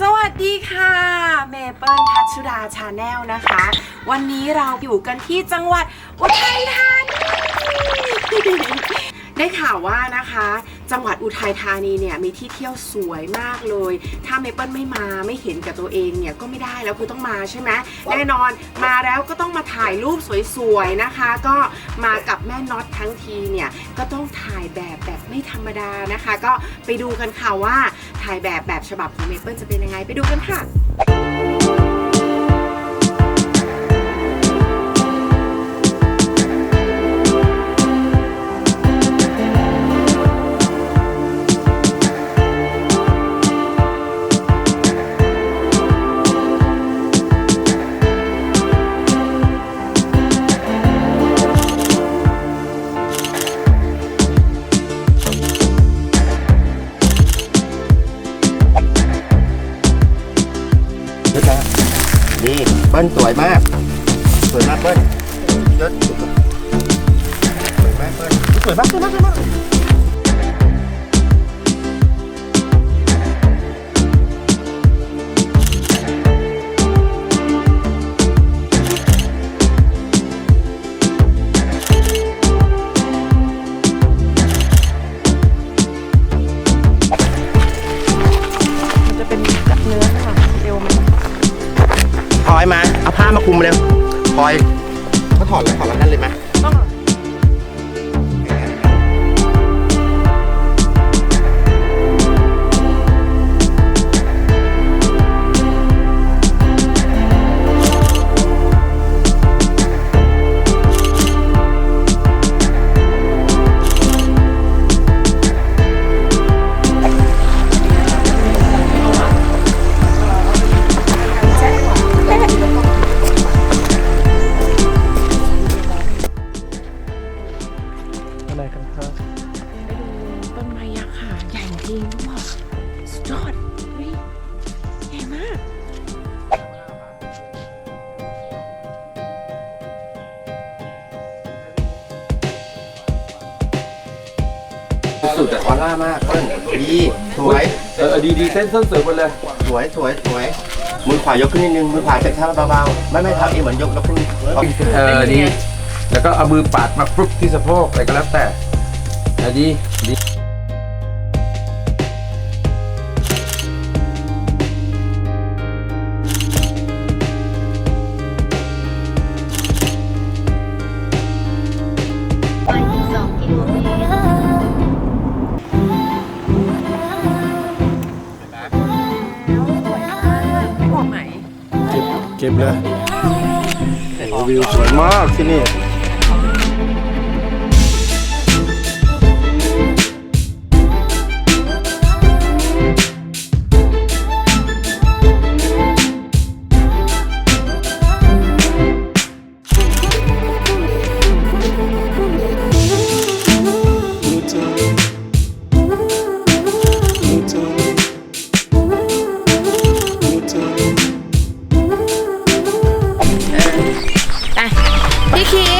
สวัสดีค่ะเมเปิลทัชชุดาชาแนลนะคะ วันนี้เราอยู่กันที่จังหวัดอุทัยธานีได้ข่าวว่านะคะ จังหวัดอุทัยธานีเนี่ยมีที่เที่ยวสวยมากเลย ถ้าเมเปิลไม่มาไม่เห็นกับตัวเองเนี่ยก็ไม่ได้แล้วคือต้องมาใช่ไหมแน่นอนมาแล้วก็ต้องมาถ่ายรูปสวยๆนะคะ ก็มากับแม่น็อตทั้งทีเนี่ยก็ต้องถ่ายแบบแบบไม่ธรรมดานะคะ ก็ไปดูกันค่ะว่าถ่ายแบบแบบฉบับของเมเปิลจะเป็นยังไงไปดูกันค่ะ นี่เปิ้ลสวยมาก สวยมากเปิ้ลยอะสวยมากเปิ้ลสวยมากสวยมากสวยมาก อยมา เอาผ้ามาคลุมเร็วพลอยก็ถอดแล้วถอดแล้วนั่นเลยไหมอะ สุดแต่ออร่ามากเปิ้ลดีสวยเออดีดีเส้นเส้นเสริมหมดเลยสวยสวยสวยมือขวายกขึ้นนิดนึงมือขวาจะช้าเบาๆไม่ไม่ทับเองเหมือนยกยกขึ้นเอาเออดีแล้วก็เอามือปาดมาปุ๊บที่สะโพกอะไรก็แล้วแต่อะดีดี เก็บเลยโอ้วิวสวยมากที่นี่ พี่คิ